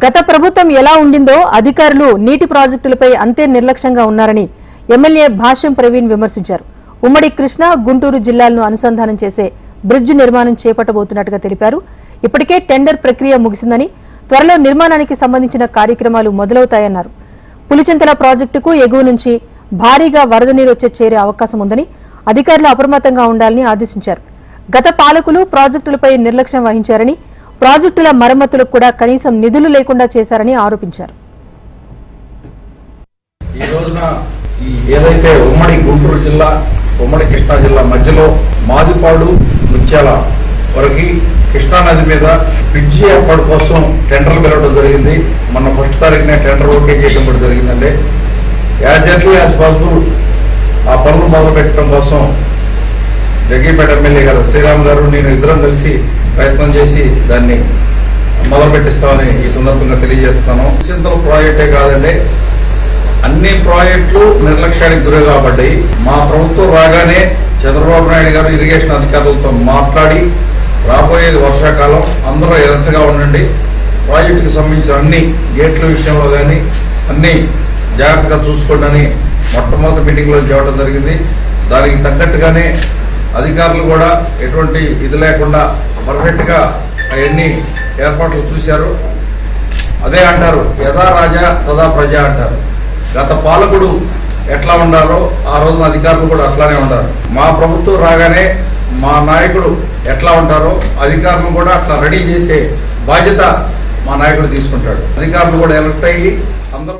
గత ప్రభుత్వం ఎలా ఉండిందో అధికారులు నీటి ప్రాజెక్టులపై అంతే నిర్లక్ష్యంగా ఉన్నారని ఎమ్మెల్యే భాష్యం ప్రవీణ్ విమర్శించారు. ఉమ్మడి కృష్ణా గుంటూరు జిల్లాలను అనుసంధానం చేసే బ్రిడ్జ్ నిర్మాణం చేపట్టబోతున్నట్టుగా తెలిపారు. ఇప్పటికే టెండర్ ప్రక్రియ ముగిసిందని త్వరలో నిర్మాణానికి సంబంధించిన కార్యక్రమాలు మొదలవుతాయన్నారు. పులిచింతల ప్రాజెక్టుకు ఎగువ నుంచి భారీగా వరద నీరు వచ్చే చేరే అవకాశం ఉందని అధికారులు అప్రమత్తంగా ఉండాలని ఆదేశించారు. గత పాలకులు ప్రాజెక్టులపై నిర్లక్ష్యం వహించారని ప్రాజెక్టుల మరమ్మతులకు కూడా కనీసం నిధులు లేకుండా చేశారని ఆరోపించారు. ఈ రోజున ఏదైతే ఉమ్మడి గుంటూరు జిల్లా ఉమ్మడి కృష్ణా జిల్లా మధ్యలో మాదిపాడు ముత్యాల వరకు కృష్ణా నది మీద బ్రిడ్జి ఏర్పాటు కోసం టెండర్లు పిలవడం జరిగింది. మొన్న ఫస్ట్ తారీఖునే టెండర్ ఓకే చేయడం కూడా జరిగిందండి. యాజ్ ఎర్లీ యాజ్ పాసిబుల్ ఆ పనులు మొదలు పెట్టడం కోసం జగ్గీపేట ఎమ్మెల్యే గారు శ్రీరామ్ గారు నేను ఇద్దరం కలిసి ప్రయత్నం చేసి దాన్ని మొదలుపెట్టిస్తామని ఈ సందర్భంగా తెలియజేస్తున్నాను. చింతల ప్రాజెక్టే కాదండి అన్ని ప్రాజెక్టులు నిర్లక్ష్యానికి గురి కాబడ్డాయి. మా ప్రభుత్వం రాగానే చంద్రబాబు నాయుడు గారు ఇరిగేషన్ అధికారులతో మాట్లాడి రాబోయేది వర్షాకాలం అందరూ ఎలర్ట్గా ఉండండి. ప్రాజెక్టుకి సంబంధించిన అన్ని గేట్ల విషయంలో కానీ అన్ని జాగ్రత్తగా చూసుకోండి అని మొట్టమొదటి మీటింగ్లో చెప్పడం జరిగింది. దానికి తగ్గట్టుగానే అధికారులు కూడా ఎటువంటి ఇది లేకుండా పర్ఫెక్ట్గా అవన్నీ ఏర్పాట్లు చూశారు. అదే అంటారు యథా రాజా తదా ప్రజ అంటారు. గత పాలకుడు ఎట్లా ఉండాలో ఆ రోజున అధికారులు కూడా అట్లానే ఉండారు మా ప్రభుత్వం రాగానే మా నాయకుడు ఎట్లా ఉంటారో అధికారులు కూడా అట్లా రెడీ చేసే బాధ్యత మా నాయకుడు తీసుకుంటాడు. అధికారులు కూడా ఎలక్ట్ అయ్యి అందరూ